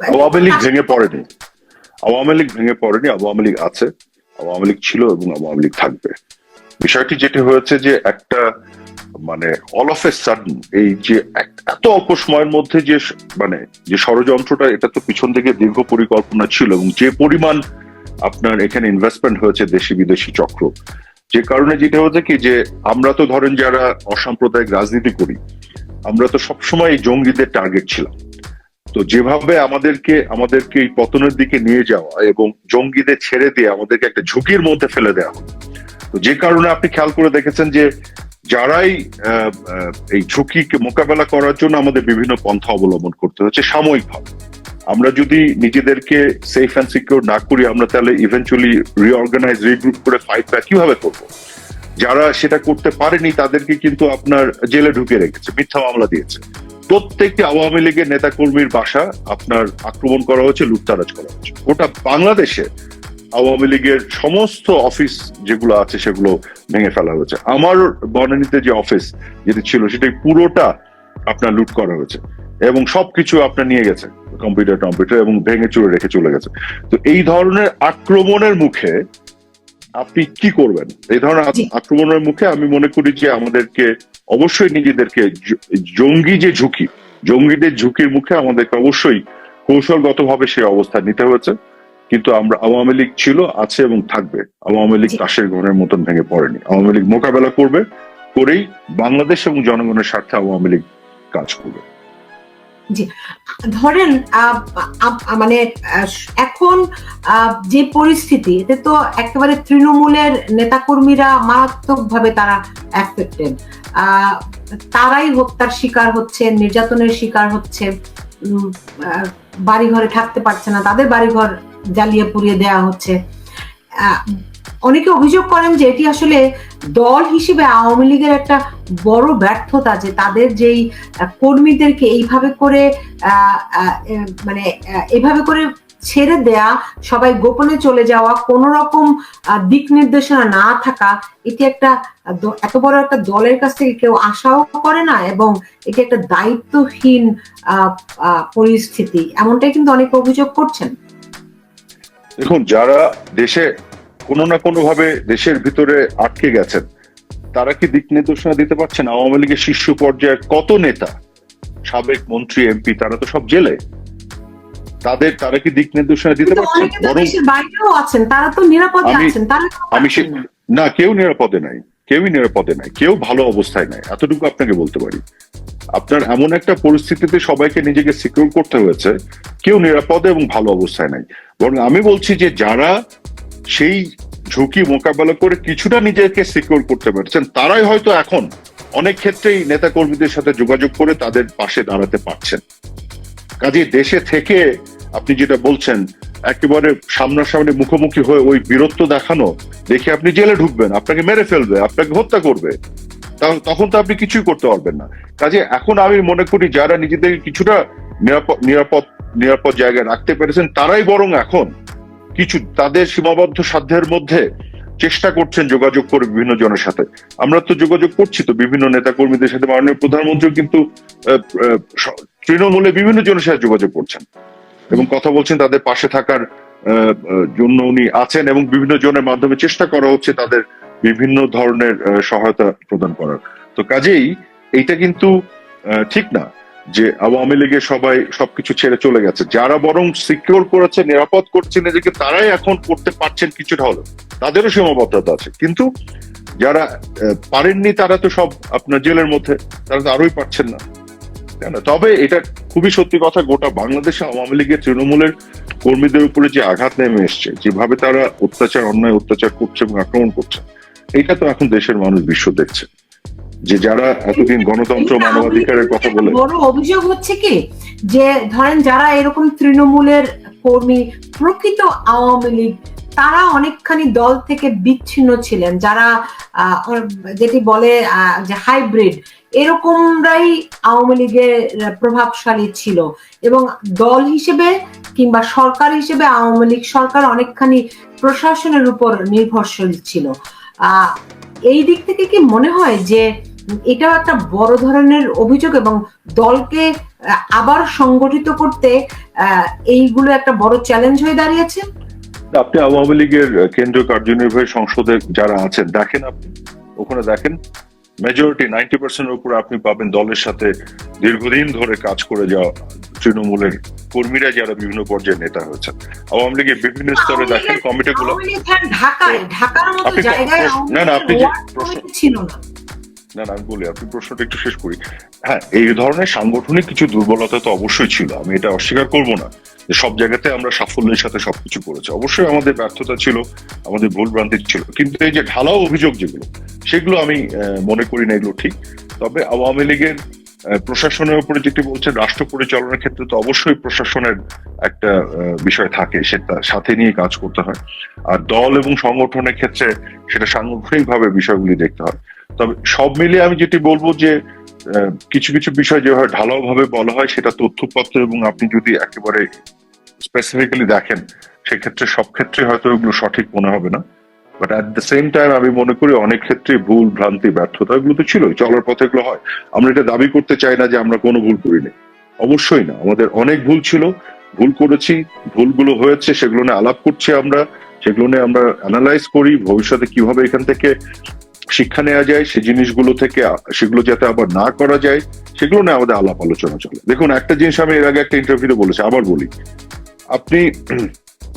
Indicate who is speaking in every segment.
Speaker 1: আওয়ামী লীগ ভেঙে পড়েনি। আওয়ামী লীগ ভেঙে পড়েনি আওয়ামী লীগ আছে আওয়ামী লীগ ছিল এবং আওয়ামী লীগ থাকবে। বিষয়টি যেটি হয়েছে যে একটা মানে অল অফ এ সাডেন এই যে এত অল্প সময়ের মধ্যে যে মানে যে ষড়যন্ত্রটা এটা তো পিছন থেকে দীর্ঘ পরিকল্পনা ছিল এবং যে পরিমাণ আপনার এখানে ইনভেস্টমেন্ট হয়েছে দেশি বিদেশি চক্র যে কারণে যেটা হচ্ছে কি যে আমরা তো ধরেন যারা অসাম্প্রদায়িক রাজনীতি করি আমরা তো সবসময় জঙ্গিদের টার্গেট ছিলাম। তো যেভাবে আমাদেরকে আমাদেরকে এই পতনের দিকে নিয়ে যাওয়া এবং জঙ্গিদের ছেড়ে দিয়ে আমাদেরকে একটা ঝুঁকির মধ্যে ফেলে দেওয়া। তো যে কারণে আপনি খেয়াল করে দেখেছেন যে যারাই এই ঝুঁকিকে মোকাবেলা করার জন্য আমাদের বিভিন্ন পন্থা অবলম্বন করতে হচ্ছে সাময়িকভাবে। আমরা যদি নিজেদেরকে সেফ অ্যান্ড সিকিউর না করি, আমরা তাহলে ইভেন্চুয়ালি রিঅর্গানাইজ রিগ্রুপ করে ফাইট ব্যাক কীভাবে করব? যারা সেটা করতে পারেনি, তাদেরকে কিন্তু আপনার জেলে ঢুকে রেখেছে, মিথ্যা মামলা দিয়েছে। প্রত্যেকটি আওয়ামী লীগের নেতাকর্মীর বাসা আপনার আক্রমণ করা হয়েছে, লুটতারাজ করা হয়েছে। গোটা বাংলাদেশে আওয়ামী লীগের সমস্ত অফিস যেগুলো আছে সেগুলো ভেঙে ফেলা হয়েছে। আমার বনানীতে যে অফিস যেটি ছিল সেটা পুরোটা আপনার লুট করা হয়েছে এবং সবকিছু আপনার নিয়ে গেছে, কম্পিউটার, টম্পিউটার এবং ভেঙে চুরে রেখে চলে গেছে। তো এই ধরনের আক্রমণের মুখে আপনি কি করবেন? এই ধরনের আক্রমণের মুখে আমি মনে করি যে আমাদেরকে অবশ্যই নিজেদেরকে জঙ্গি যে ঝুঁকি জঙ্গিদের ঝুঁকির মুখে আমাদেরকে অবশ্যই কৌশলগতভাবে সেই অবস্থা নিতে হয়েছে। কিন্তু আমরা আওয়ামী লীগ ছিল আছে এবং থাকবে। আওয়ামী লীগ কাশের ঘরের মতন ভেঙে পড়েনি। আওয়ামী লীগ মোকাবেলা করবে করেই বাংলাদেশ এবং জনগণের স্বার্থে আওয়ামী লীগ কাজ করবে।
Speaker 2: ধরেন মানে এখন যে পরিস্থিতি, এতে তো একেবারে তৃণমূলের নেতাকর্মীরা মারাত্মকভাবে তারা অ্যাফেক্টেড তারাই হত্যার শিকার হচ্ছে, নির্যাতনের শিকার হচ্ছে বাড়িঘরে থাকতে পারছে না, তাদের বাড়িঘর জ্বালিয়ে পুড়িয়ে দেওয়া হচ্ছে। অনেকে অভিযোগ করেন যে এটি আসলে দল হিসেবে আওয়ামী লীগের একটা বড় ব্যর্থতা, যে তাদের যেই কর্মীদেরকে এইভাবে করে মানে এভাবে করে ছেড়ে দেয়া, সবাই গোপনে চলে যাওয়া, কোন রকম দিক নির্দেশনা না থাকা, এটি একটা এত বড় একটা দলের কাছ থেকে কেউ আশাও করে না এবং এটি একটা দায়িত্বহীন পরিস্থিতি। এমনটাই কিন্তু অনেকে অভিযোগ করছেন।
Speaker 1: দেখুন, যারা দেশে কোনো না কোনো ভাবে দেশের ভিতরে আটকে গেছেন। তারা কি দিক নির্দেশনা দিতে পারছেন? আওয়ামী লীগের শীর্ষ পর্যায়ের কত নেতা সাবেক মন্ত্রী এমপি তারা তো সব জেলে। তাদের তারা কি দিক নির্দেশনা দিতে পারছেন? বরং
Speaker 2: আছেন তারা তো নিরাপদে আছেন তারা
Speaker 1: আমি?
Speaker 2: না
Speaker 1: কেউ নিরাপদে নাই কেউই নিরাপদে নাই কেউ ভালো অবস্থায় নাই এতটুকু আপনাকে বলতে পারি। আপনার এমন একটা পরিস্থিতিতে সবাইকে নিজেকে সিকিউর করতে হয়েছে কেউ নিরাপদে এবং ভালো অবস্থায় নাই। বরং আমি বলছি যে যারা সেই ঝুঁকি মোকাবেলা করে কিছুটা নিজেকে সিকিউর করতে পেরেছেন। তারাই হয়তো এখন অনেক ক্ষেত্রেই নেতা কর্মীদের সাথে যোগাযোগ করে তাদের পাশে দাঁড়াতে পারছেন। কাজে দেশে থেকে আপনি যেটা বলছেন, একেবারে সামনাসামনি মুখোমুখি হয়ে ওই বীরত্ব দেখানো, দেখে আপনি জেলে ঢুকবেন, আপনাকে মেরে ফেলবে, আপনাকে হত্যা করবে তখন তো আপনি কিছুই করতে পারবেন না। কাজে এখন আমি মনে করি যারা নিজেদের কিছুটা নিরাপদ নিরাপদ নিরাপদ জায়গায় রাখতে পেরেছেন, তারাই বরং এখন কিছু তাদের সীমাবদ্ধ সাধ্যের মধ্যে চেষ্টা করছেন যোগাযোগ করে বিভিন্ন জনের সাথে। আমরা তো যোগাযোগ করছি তো বিভিন্ন নেতা কর্মীদের সাথে, মাননীয় প্রধানমন্ত্রী কিন্তু তৃণমূলে বিভিন্ন জনের সাথে যোগাযোগ করছেন এবং কথা বলছেন তাদের পাশে থাকার জন্য উনি আছেন এবং বিভিন্ন জনের মাধ্যমে চেষ্টা করা হচ্ছে তাদের বিভিন্ন ধরনের সহায়তা প্রদান করার। তো কাজেই এইটা কিন্তু ঠিক না। যে আওয়ামী লীগের সবাই সবকিছু ছেড়ে চলে গেছে। যারা বরং সিকিউর করেছে, নিরাপদ করছে, নিজেকে তারাই এখন করতে পারছেন কিছুটা হলেও। তাদেরও সীমাবদ্ধতা আছে। কিন্তু যারা পারেননি তারা তো সব আপনার জেলের মধ্যে, তারা তো আরোই পারছেন না? তবে এটা খুবই সত্যি কথা, গোটা বাংলাদেশে আওয়ামী লীগের তৃণমূলের কর্মীদের উপরে যে আঘাত নেমে এসছে, যেভাবে তারা অত্যাচার, অন্যায় অত্যাচার করছে এবং আক্রমণ করছে, এটা তো এখন দেশের মানুষ বিশ্ব দেখছে। যে যারা এতদিন গণতন্ত্র মানবাধিকারের কথা বলে
Speaker 2: বড় অভিযোগ হচ্ছে কি? যে ধরেন যারা এরকম তৃণমূলের কর্মী প্রকৃত আওয়ামী লীগ তারা অনেকখানি দল থেকে বিচ্ছিন্ন ছিলেন। যারা যেটি বলে যে হাইব্রিড এরকমরাই আওয়ামী লীগের প্রভাবশালী ছিল। এবং দল হিসেবে কিংবা সরকার হিসেবে আওয়ামী লীগ সরকার অনেকখানি প্রশাসনের উপর নির্ভরশীল ছিল। আহ এই দিক থেকে কি মনে হয় যে এটাও একটা বড় ধরনের অভিযোগ এবং দলকে আবার সংগঠিত করতে এইগুলো একটা বড় চ্যালেঞ্জ হয়ে দাঁড়িয়েছে।
Speaker 1: আপনি আওয়ামী লীগের কেন্দ্রীয় কার্যনির্বাহী সংসদে যারা আছেন দেখেন আপনি ওখানে দেখেন মেজরিটি নাইনটি পার্সেন্টের উপর আপনি পাবেন দলের সাথে দীর্ঘদিন ধরে কাজ করে যাওয়া তৃণমূলের কর্মীরা যারা বিভিন্ন পর্যায়ে নেতা হয়েছেন। আওয়ামী লীগের বিভিন্ন স্তরে দেখেন কমিটিগুলো
Speaker 2: ঢাকায় ঢাকার মতো জায়গায়
Speaker 1: না, না, আপনি যে প্রশ্ন-
Speaker 2: ছিল না।
Speaker 1: না না আমি বলি, আপনি প্রশ্নটা একটু শেষ করি। হ্যাঁ এই ধরনের সাংগঠনিক কিছু দুর্বলতা তো অবশ্যই ছিল, আমি এটা অস্বীকার করব না যে সব জায়গাতে আমরা সাফল্যের সাথে সবকিছু করেছি। অবশ্যই আমাদের ব্যর্থতা ছিল, আমাদের ভুল ভ্রান্তি ছিল, কিন্তু এই যে ঢালাও অভিযোগ যেগুলো, সেগুলো আমি মনে করি না এগুলো ঠিক। তবে আওয়ামী লীগের প্রশাসনের উপরে যেটি বলছে, রাষ্ট্র পরিচালনার ক্ষেত্রে তো অবশ্যই প্রশাসনের একটা বিষয় থাকে, সেটা সাথে নিয়ে কাজ করতে হয়। আর দল এবং সংগঠনের ক্ষেত্রে সেটা সাংগঠনিক ভাবে বিষয়গুলি দেখতে হয়। তবে সব মিলিয়ে আমি যেটি বলব যে কিছু কিছু বিষয় যেভাবে ঢালাও ভাবে বলা হয়, সেটা তথ্যপত্র এবং আপনি যদি একেবারে স্পেসিফিক্যালি দেখেন, সেক্ষেত্রে সব ক্ষেত্রে হয়তো এগুলো সঠিক মনে হবে না। But at the same time আমি মনে করি অনেক ক্ষেত্রে ভুল, ভ্রান্তি, ব্যর্থতা এগুলো তো ছিলই, চলার পথে এগুলো হয়। আমরা এটা দাবি করতে চাই না যে আমরা কোনো ভুল করিনি। অবশ্যই না, আমাদের অনেক ভুল ছিল। ভুল করেছি, ভুলগুলো হয়েছে, সেগুলো নিয়ে আলাপ করছি আমরা, সেগুলো নিয়ে আমরা অ্যানালাইজ করি, ভবিষ্যতে কীভাবে এখান থেকে শিক্ষা নেওয়া যায়, সে জিনিসগুলো থেকে, সেগুলো যাতে আবার না করা যায়, সেগুলো নিয়ে আমাদের আলাপ আলোচনা চলে। দেখুন, একটা জিনিস আমি এর আগে একটা ইন্টারভিউতে বলেছি, আবার বলি। আপনি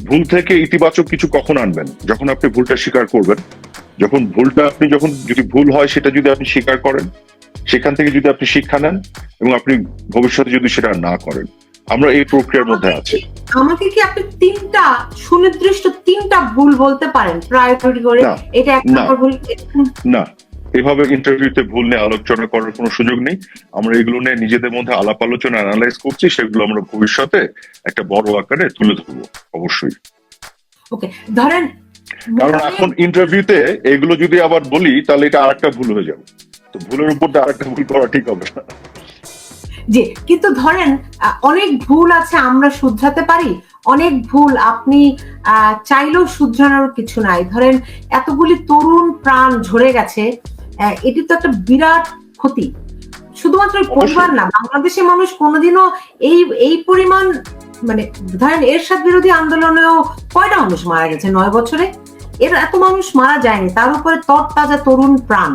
Speaker 1: ভুল থেকে ইতিবাচক কিছু কখন আনবেন? যখন আপনি ভুলটা স্বীকার করবেন। যখন ভুলটা আপনি যখন যদি ভুল হয় সেটা যদি আপনি স্বীকার করেন সেখান থেকে যদি আপনি শিক্ষা নেন এবং আপনি ভবিষ্যতে যদি সেটা না করেন। আমরা এই প্রক্রিয়ার মধ্যে আছি।
Speaker 2: আমাকে কি আপনি তিনটা সুনির্দিষ্ট তিনটা ভুল বলতে পারেন? প্রায়োরিটি করে এটা এক নম্বর ভুল?
Speaker 1: না এভাবে ইন্টারভিউতে ভুল নিয়ে আলোচনা করার কোনো সুযোগ নেই। আমরা এগুলো নিয়ে নিজেদের মধ্যে আলাপ আলোচনা অ্যানালাইজ করছি সেগুলো আমরা ভবিষ্যতে একটা বড় আকারে তুলে ধরবো অবশ্যই।
Speaker 2: ওকে ধরেন
Speaker 1: কারণ এখন ইন্টারভিউতে এগুলো যদি আবার বলি তাহলে এটা আরেকটা ভুল হয়ে যাবে। তো ভুলের উপর আরেকটা ভুল করা ঠিক হবে না।
Speaker 2: যে কিন্তু ধরেন অনেক ভুল আছে আমরা শুধরাতে পারি অনেক ভুল আপনি আহ, চাইলেও শুধরানোর কিছু নাই। ধরেন এতগুলি তরুণ প্রাণ ঝরে গেছে এটি তো একটা বিরাট ক্ষতি। শুধুমাত্র পরিবার না, বাংলাদেশের মানুষ কোনোদিনও এই এই পরিমাণ মানে ধরেন এরশাদ বিরোধী আন্দোলনেও কয়টা মানুষ মারা গেছে নয় বছরে? এর এত মানুষ মারা যায়নি, তার উপরে তরতাজা তরুণ প্রাণ।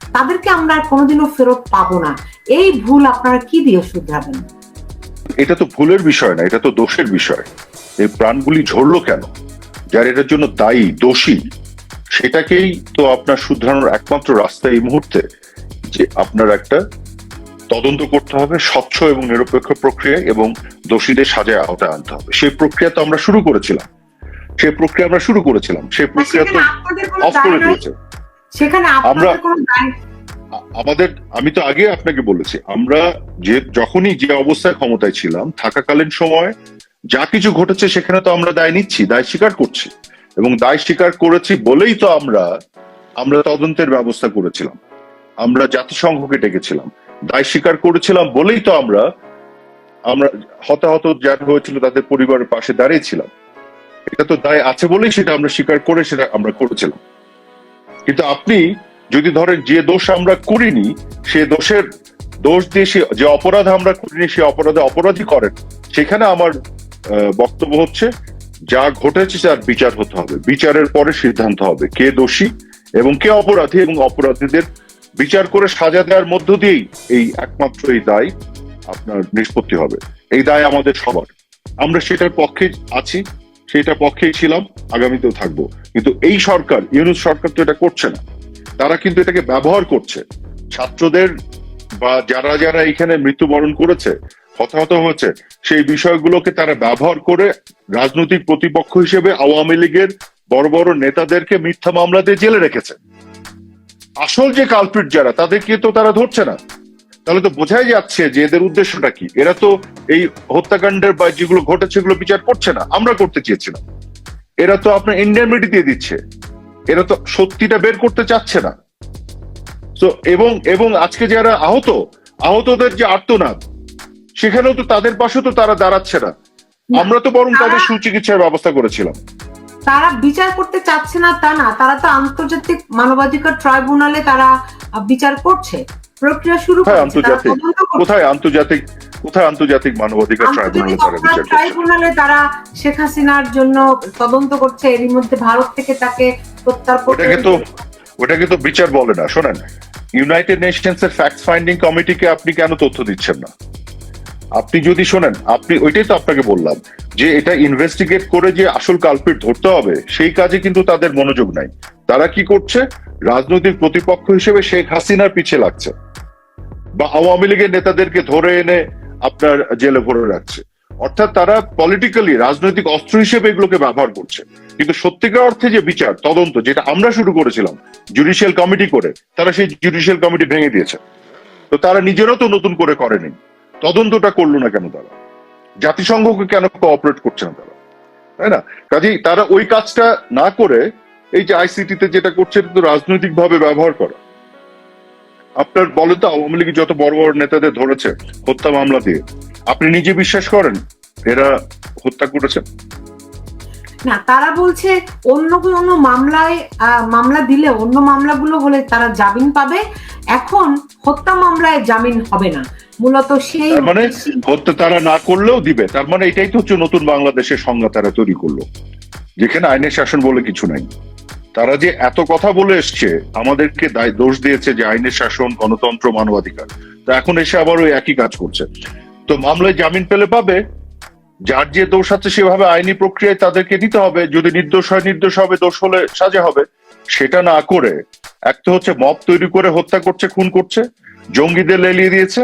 Speaker 2: তাদেরকে আমরা কোনোদিনও ফেরত পাবো না। এই ভুল আপনারা কি দিয়ে শুধরাবেন?
Speaker 1: এটা তো ভুলের বিষয় না, এটা তো দোষের বিষয়। এই প্রাণগুলি ঝরলো কেন? যার এটার জন্য দায়ী, দোষী সেটাকেই তো আপনার শুধরানোর একমাত্র রাস্তা এই মুহূর্তে যে আপনার একটা তদন্ত করতে হবে স্বচ্ছ এবং নিরপেক্ষ প্রক্রিয়া এবং দোষীদের সাজায় আওতায় আনতে হবে। সেই প্রক্রিয়া তো আমরা শুরু করেছিলাম। সেই প্রক্রিয়া আমরা শুরু করেছিলাম। সেই প্রক্রিয়া তো অফ করে দিয়েছে।
Speaker 2: সেখানে আপনাদের কোনো দায়
Speaker 1: আ- আমাদের আমি তো আগে আপনাকে বলেছি আমরা যে যখনই যে অবস্থায় ক্ষমতায় ছিলাম থাকাকালীন সময় যা কিছু ঘটেছে সেখানে তো আমরা দায় নিচ্ছি দায় স্বীকার করছি। এবং দায় স্বীকার করেছি বলেই তো আমরা আমরা তদন্তের ব্যবস্থা করেছিলাম। আমরা জাতিসংঘকে ডেকেছিলাম। দায় স্বীকার করেছিলাম বলেই তো আমরা আমরা হতাহত যারা হয়েছিল তাদের পরিবারের পাশে দাঁড়িয়েছিলাম। এটা তো দায় আছে বলেই সেটা আমরা স্বীকার করে সেটা আমরা করেছিলাম। কিন্তু আপনি যদি ধরেন যে দোষ আমরা করিনি, সে দোষের দোষ দিয়ে যে অপরাধ আমরা করিনি, সে অপরাধে অপরাধী করেন। সেখানে আমার বক্তব্য হচ্ছে যা ঘটেছে তার বিচার হতে হবে। বিচারের পরে সিদ্ধান্ত হবে কে দোষী এবং কে অপরাধী এবং অপরাধীদের বিচার করে সাজা দেওয়ার মধ্য দিয়েই এই একমাত্র এই দায় আপনার নিষ্পত্তি হবে। এই দায় আমাদের সবার। আমরা সেটার পক্ষে আছি, সেটা পক্ষেই ছিলাম, আগামীতেও থাকব। কিন্তু এই সরকার, ইউনুস সরকার তো এটা করছে না। তারা কিন্তু এটাকে ব্যবহার করছে। ছাত্রদের বা যারা যারা এখানে মৃত্যুবরণ করেছে হতাহত হয়েছে সেই বিষয়গুলোকে তারা ব্যবহার করে রাজনৈতিক প্রতিপক্ষ হিসেবে আওয়ামী লীগের বড় বড় নেতাদেরকে মিথ্যা মামলা দিয়ে জেলে রেখেছে। আসল যে কালপিট যারা, তাদেরকে তো তারা ধরছে না। তাহলে তো বোঝাই যাচ্ছে যে এদের উদ্দেশ্যটা কি। এরা তো এই হত্যাকাণ্ডের বা যেগুলো ঘটেছে এগুলো বিচার করছে না। আমরা করতে চেয়েছিলাম। এরা তো আপনার ইন্ডিয়ামিটি দিয়ে দিচ্ছে। এরা তো সত্যিটা বের করতে চাচ্ছে না। তো এবং এবং আজকে যারা আহত, আহতদের যে আর্তনাদ সেখানেও তো তাদের পাশে তো তারা দাঁড়াচ্ছে না। আমরা তো বরং তাদের সুচিকিৎসার ব্যবস্থা করেছিলাম।
Speaker 2: তারা বিচার করতে চাচ্ছে না তা না তারা তো আন্তর্জাতিক মানবাধিকার ট্রাইব্যুনালে তারা বিচার করছে। প্রক্রিয়া শুরু
Speaker 1: আন্তর্জাতিক? কোথায় আন্তর্জাতিক কোথায় আন্তর্জাতিক মানবাধিকার ট্রাইব্যুনালে তারা বিচার করছে?
Speaker 2: ট্রাইব্যুনালে তারা শেখ হাসিনার জন্য তদন্ত করছে এরই মধ্যে ভারত থেকে তাকে প্রত্যার্পণ
Speaker 1: ওটাকে তো ওটাকে তো বিচার বলে না শোনেন। ইউনাইটেড নেশনস এর ফ্যাক্ট ফাইন্ডিং কমিটিকে আপনি কেন তথ্য দিচ্ছেন না? আপনি যদি শোনেন, আপনি, ওইটাই তো আপনাকে বললাম, যে এটা ইনভেস্টিগেট করে যে আসল কালপিট ধরতে হবে, সেই কাজে কিন্তু তাদের মনোযোগ নাই। তারা কি করছে? রাজনৈতিক প্রতিপক্ষ হিসেবে শেখ হাসিনার পিছে লাগছে। বা আওয়ামী লীগের নেতাদেরকে ধরে এনে আপনার জেলে ভরে রাখছে। অর্থাৎ তারা পলিটিক্যালি রাজনৈতিক অস্ত্র হিসেবে এগুলোকে ব্যবহার করছে। কিন্তু সত্যিকার অর্থে যে বিচার, তদন্ত, যেটা আমরা শুরু করেছিলাম জুডিশিয়াল কমিটি করে, তারা সেই জুডিশিয়াল কমিটি ভেঙে দিয়েছে। তো তারা নিজেরাও তো নতুন করে করেনি। তদন্তটা করল না কেন তারা? জাতিসংঘকে কেন কোঅপারেট করছে না তারা? তাই না? কাজেই তারা ওই কাজটা না করে এই যে আইসিটিতে যেটা করছে, এটা তো রাজনৈতিক ভাবে ব্যবহার করা। আপনার বলে তো, আওয়ামী লীগ যত বড় বড় নেতাদের ধরেছে, হত্যা মামলা দিয়ে, আপনি নিজে বিশ্বাস করেন এরা হত্যা করেছে?
Speaker 2: না, তারা বলছে অন্য কোনো মামলায় মামলা দিলে, অন্য মামলাগুলো হলে তারা জামিন পাবে। এখন হত্যা মামলায় জামিন হবে না। মূলত সেই
Speaker 1: মানে হত্যা তারা না করলেও দিবে। তার মানে এটাই তো হচ্ছে নতুন বাংলাদেশের সংজ্ঞা তারা তৈরি করল। যেখানে আইনের শাসন বলে কিছু নাই। তারা যে এত কথা বলে এসছে, আমাদেরকে দোষ দিয়েছে যে আইনের শাসন, গণতন্ত্র, মানবাধিকার। তো এখন এসে আবার ওই একই কাজ করছে। তো মামলায় জামিন পেলে পাবে যার যে দোষ আছে সেভাবে আইনি প্রক্রিয়ায় তাদেরকে নিতে হবে, যদি নির্দোষ হয় নির্দোষ হবে, দোষ হলে সাজা হবে, সেটা না করে এক তো হচ্ছে মব তৈরি করে হত্যা করছে, খুন করছে, জঙ্গিদের লেলিয়ে দিয়েছে,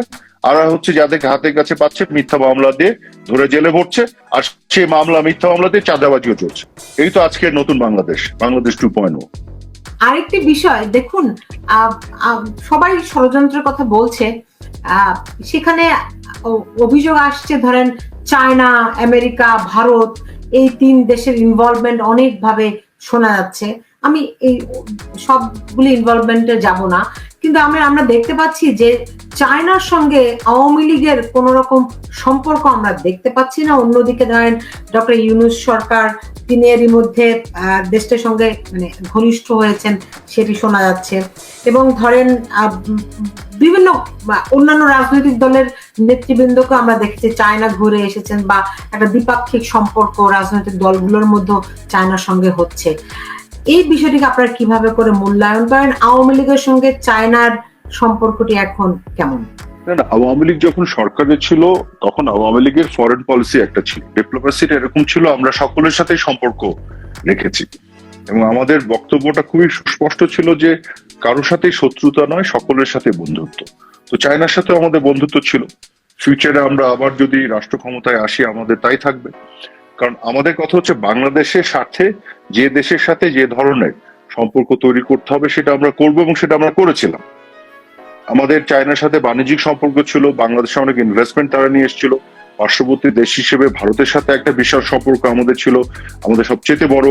Speaker 1: আর হচ্ছে যাদেরকে হাতের কাছে পাচ্ছে মিথ্যা মামলা দিয়ে ধরে জেলে ভরছে, আর সেই মামলা মিথ্যা মামলা দিয়ে চাঁদাবাজিও চলছে। এই তো আজকের নতুন বাংলাদেশ বাংলাদেশ টু পয়েন্ট
Speaker 2: আরেকটি বিষয়, দেখুন সবাই ষড়যন্ত্রের কথা বলছে সেখানে অভিযোগ আসছে, ধরেন চায়না, আমেরিকা, ভারত, এই তিন দেশের ইনভলভমেন্ট অনেকভাবে শোনা যাচ্ছে। আমি এই সবগুলি ইনভলভমেন্টে যাব না। কিন্তু আমরা আমরা দেখতে পাচ্ছি যে চায়নার সঙ্গে আওয়ামী লীগের কোন রকম সম্পর্ক আমরা দেখতে পাচ্ছি না। অন্যদিকে ধরেন ডক্টর ইউনুস সরকার তিনি এরই মধ্যে দেশটির সঙ্গে মানে ঘনিষ্ঠ হয়েছেন সেটি শোনা যাচ্ছে। এবং ধরেন বিভিন্ন অন্যান্য রাজনৈতিক দলের নেতৃবৃন্দকে আমরা দেখেছি, চায়না ঘুরে এসেছেন বা একটা দ্বিপাক্ষিক সম্পর্ক রাজনৈতিক দলগুলোর মধ্যে চায়নার সঙ্গে হচ্ছে। এই বিষয়টিকে আপনারা কীভাবে করে মূল্যায়ন করেন? আওয়ামী লীগের সঙ্গে চায়নার সম্পর্কটি এখন কেমন?
Speaker 1: না আওয়ামী লীগ যখন সরকারে ছিল, তখন আওয়ামী লীগের ফরেন পলিসি একটা ছিল। ডিপ্লোমেসিটা এরকম ছিল, আমরা সকলের সাথে সম্পর্ক রেখেছি। এবং আমাদের বক্তব্যটা খুবই সুস্পষ্ট ছিল যে, কারোর সাথে শত্রুতা নয়, সকলের সাথে বন্ধুত্ব। তো চায়নার সাথে আমাদের বন্ধুত্ব ছিল। ফিউচারে আমরা আবার যদি রাষ্ট্র ক্ষমতায় আসি, আমাদের তাই থাকবে। কারণ আমাদের কথা হচ্ছে বাংলাদেশের সাথে যে দেশের সাথে যে ধরনের সম্পর্ক তৈরি করতে হবে সেটা আমরা করব এবং সেটা আমরা করেছিলাম। আমাদের চায়নার সাথে বাণিজ্যিক সম্পর্ক ছিল, বাংলাদেশে অনেক ইনভেস্টমেন্ট তারা নিয়ে এসেছিল। পার্শ্ববর্তী দেশ হিসেবে ভারতের সাথে একটা বিশাল সম্পর্ক আমাদের ছিল। আমাদের সবচেয়ে বড়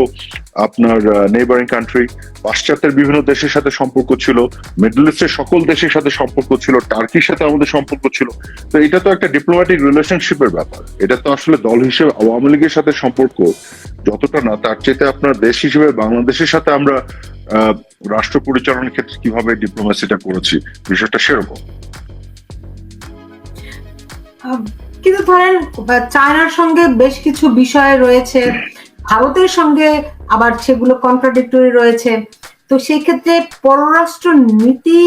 Speaker 1: আপনার নেইবারিং কান্ট্রি পাশ্চাত্যের বিভিন্ন দেশের সাথে সম্পর্ক ছিল। মিডল ইস্টের সকল দেশের সাথে সম্পর্ক ছিল। টার্কির সাথে আমাদের সম্পর্ক ছিল। তো এটা তো একটা ডিপ্লোম্যাটিক রিলেশনশিপের ব্যাপার। এটা তো আসলে দল হিসেবে, আওয়ামী লীগের সাথে সম্পর্ক যতটা না, তার চেয়ে আপনার দেশ হিসেবে বাংলাদেশের সাথে আমরা রাষ্ট্র পরিচালনার ক্ষেত্রে কীভাবে ডিপ্লোমেসিটা করেছি, বিষয়টা সেরকম।
Speaker 2: কিন্তু ধরেন চায়নার সঙ্গে বেশ কিছু বিষয় রয়েছে, ভারতের সঙ্গে আবার সেগুলো কন্ট্রাডিক্টরি রয়েছে। তো সেই ক্ষেত্রে পররাষ্ট্র নীতি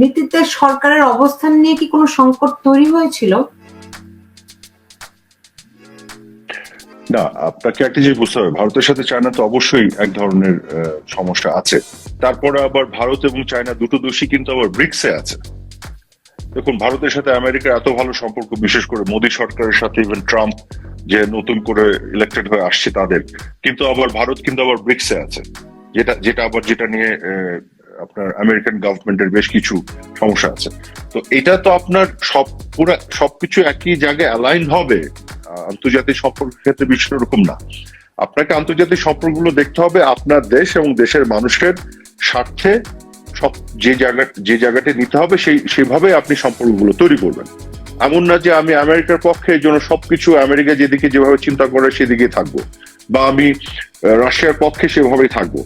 Speaker 2: নীতিতে সরকারের অবস্থান নিয়ে কি কোনো সংকট তৈরি হয়েছিল?
Speaker 1: না, আপনাকে একটা জিনিস বুঝতে হবে। ভারতের সাথে চায়না তো অবশ্যই এক ধরনের সমস্যা আছে। তারপরে আবার ভারত এবং চায়না দুটো দোষী কিন্তু আবার ব্রিক্সে আছে। দেখুন, ভারতের সাথে আমেরিকার এত ভালো সম্পর্ক, বিশেষ করে মোদী সরকারের সাথে ইভেন ট্রাম্প যে নতুন করে ইলেক্টেড হয়ে আসছে তাদের। কিন্তু আবার ভারত কিন্তু আবার ব্রিক্সে আছে। যেটা যেটা আবার যেটা নিয়ে আপনার আমেরিকান গভর্নমেন্টের বেশ কিছু সমস্যা আছে। তো এটা তো আপনার সব, পুরো, সবকিছু একই জায়গায় অ্যালাইন হবে। আন্তর্জাতিক সম্পর্কের ক্ষেত্রে বিষয় এরকম না। আপনাকে আন্তর্জাতিক সম্পর্কগুলো দেখতে হবে আপনার দেশ এবং দেশের মানুষের স্বার্থে সব যে জায়গা, যে জায়গাটা নিতে হবে, সেই, সেভাবে আপনি সম্পর্কগুলো তৈরি করবেন। এমন না যে আমি আমেরিকার পক্ষে জন্য সবকিছু আমেরিকা যেদিকে যেভাবে চিন্তা করে সেদিকে থাকব। বা আমি রাশিয়ার পক্ষে সেভাবেই থাকব।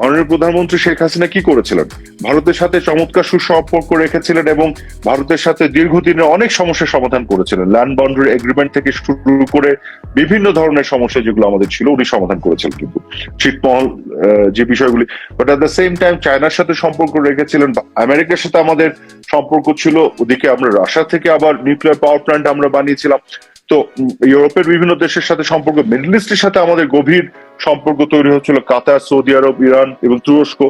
Speaker 1: মাননীয় প্রধানমন্ত্রী শেখ হাসিনা কি করেছিলেন? ভারতের সাথে চমৎকার সুসম্পর্ক রেখেছিলেন এবং ভারতের সাথে দীর্ঘদিনের অনেক সমস্যার সমাধান করেছিলেন। ল্যান্ড বাউন্ডারি এগ্রিমেন্ট থেকে শুরু করে বিভিন্ন ধরনের সমস্যা যেগুলো আমাদের ছিল, উনি সমাধান করেছিলেন কিন্তু। ছিটমহল যে বিষয়গুলি but at the same time চায়নার সাথে সম্পর্ক রেখেছিলেন, আমেরিকার সাথে আমাদের সম্পর্ক ছিল, ওদিকে আমরা রাশিয়া থেকে আবার নিউক্লিয়ার পাওয়ার প্ল্যান্ট আমরা বানিয়েছিলাম। তো ইউরোপের বিভিন্ন দেশের সাথে সম্পর্ক মিডল ইস্টের সাথে আমাদের গভীর সম্পর্ক তৈরি হচ্ছিল কাতার সৌদি আরব ইরান এবং তুরস্ক।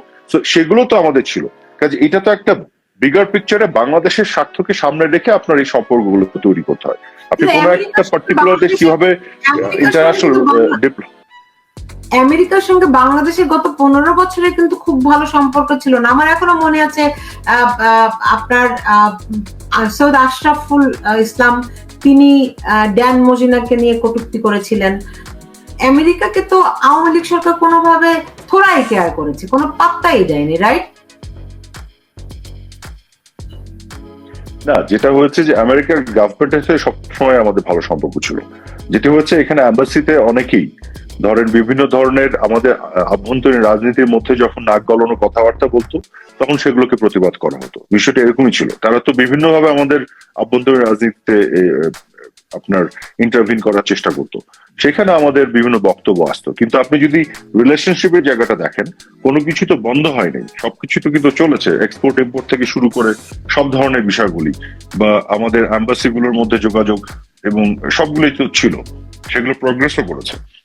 Speaker 1: সেগুলো তো আমাদের ছিল। কাজে এটা তো একটা বিগার পিকচারে বাংলাদেশের স্বার্থকে সামনে রেখে আপনার এই সম্পর্কগুলো তৈরি করতে হয়। আপনি কোন একটা পার্টিকুলার দেশ কীভাবে ইন্টারন্যাশনাল
Speaker 2: আমেরিকার সঙ্গে বাংলাদেশের গত পনেরো বছরে কিন্তু খুব ভালো সম্পর্ক ছিল না। আমার এখনও মনে আছে আপনার সৈয়দ আশরাফুল ইসলাম, তিনি ড্যান মজিনাকে নিয়ে কটূক্তি করেছিলেন। আমেরিকাকে তো আওয়ামী লীগ সরকার কোনোভাবে থোড়াই কেয়ার করেছে, কোনো পাত্তাই দেয়নি, রাইট?
Speaker 1: না, যেটা হয়েছে যে আমেরিকার গভর্নমেন্টের সাথে সবসময় আমাদের ভালো সম্পর্ক ছিল। যেটা হচ্ছে এখানে অ্যাম্বাসিতে অনেকেই। ধরেন বিভিন্ন ধরনের আমাদের আভ্যন্তরীণ রাজনীতির মধ্যে যখন নাক গলানো কথাবার্তা বলতো, তখন সেগুলোকে প্রতিবাদ করা হতো। বিষয়টা এরকমই ছিল। তারা তো বিভিন্নভাবে আমাদের আভ্যন্তরীণ রাজনীতিতে আপনার ইন্টারভিন করার চেষ্টা করতো। সেখানে আমাদের বিভিন্ন বক্তব্য আসতো। কিন্তু আপনি যদি রিলেশনশিপের জায়গাটা দেখেন, কোনো কিছু তো বন্ধ হয়নি সবকিছু তো কিন্তু চলেছে। এক্সপোর্ট ইম্পোর্ট থেকে শুরু করে সব ধরনের বিষয়গুলি বা আমাদের অ্যাম্বাসিগুলোর মধ্যে যোগাযোগ এবং সবগুলোই তো ছিল। সেগুলো প্রগ্রেসও করেছে।